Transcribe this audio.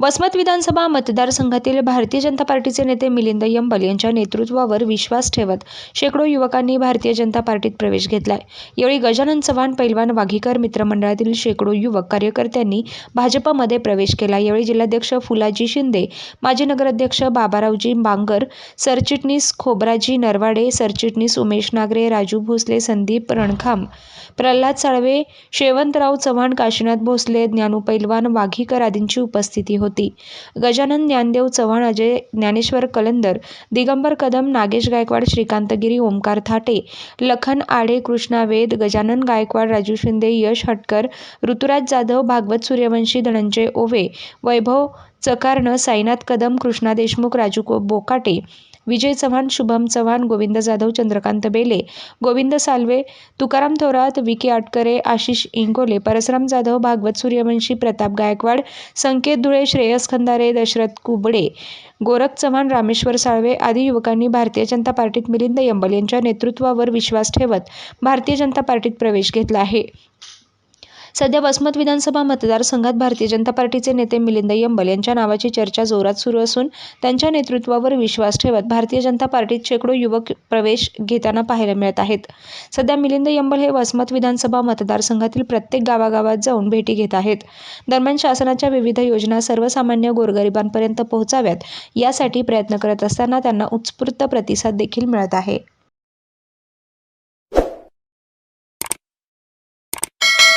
वसमत विधानसभा मतदारसंघातील भारतीय जनता पार्टीचे नेते मिलिंद यंबल यांच्या नेतृत्वावर विश्वास ठेवत शेकडो युवकांनी भारतीय जनता पार्टीत प्रवेश घेतलाय. यावेळी गजानन चव्हाण पैलवान वाघीकर मित्रमंडळातील शेकडो युवक कार्यकर्त्यांनी भाजपमध्ये प्रवेश केला. यावेळी जिल्हाध्यक्ष फुलाजी शिंदे माजी नगराध्यक्ष बाबारावजी बांगर सरचिटणीस खोबराजी नरवाडे सरचिटणीस उमेश नागरे राजू भोसले संदीप रणखाम प्रल्हाद साळवे शेवंतराव चव्हाण काशीनाथ भोसले ज्ञानू पैलवान वाघीकर आदींची उपस्थिती होती. गजानन ज्ञानदेव चव्हाण अजय ज्ञानेश्वर कलंदर दिगंबर कदम नागेश गायकवाड श्रीकांतगिरी ओंकार ओमकार थाटे लखन आडे कृष्णा वेद गजानन गायकवाड राजू शिंदे यश हटकर ऋतुराज जाधव भागवत सूर्यवंशी धनंजय ओवे वैभव चकारनं साईनाथ कदम कृष्णा देशमुख राजू बोकाटे विजय चव्हाण शुभम चव्हाण गोविंद जाधव चंद्रकांत बेले गोविंद सालवे तुकाराम थोरात विके आटकरे आशिष इंगोले परसराम जाधव भागवत सूर्यवंशी प्रताप गायकवाड संकेत धुळे श्रेयस खंदारे दशरथ कुबडे गोरख चव्हाण रामेश्वर साळवे आदी युवकांनी भारतीय जनता पार्टीत मिलिंद यंबल यांच्या नेतृत्वावर विश्वास ठेवत भारतीय जनता पार्टीत प्रवेश घेतला आहे. सध्या वसमत विधानसभा मतदारसंघात भारतीय जनता पार्टीचे नेते मिलिंद यंबल यांच्या नावाची चर्चा जोरात सुरू असून त्यांच्या नेतृत्वावर विश्वास ठेवत भारतीय जनता पार्टीत शेकडो युवक प्रवेश घेताना पाहायला मिळत आहेत. सध्या मिलिंद यंबल हे वसमत विधानसभा मतदारसंघातील प्रत्येक गावागावात जाऊन भेटी घेत आहेत. दरम्यान शासनाच्या विविध योजना सर्वसामान्य गोरगरिबांपर्यंत पोहोचाव्यात यासाठी प्रयत्न करत असताना त्यांना उत्स्फूर्त प्रतिसाद देखील मिळत आहे.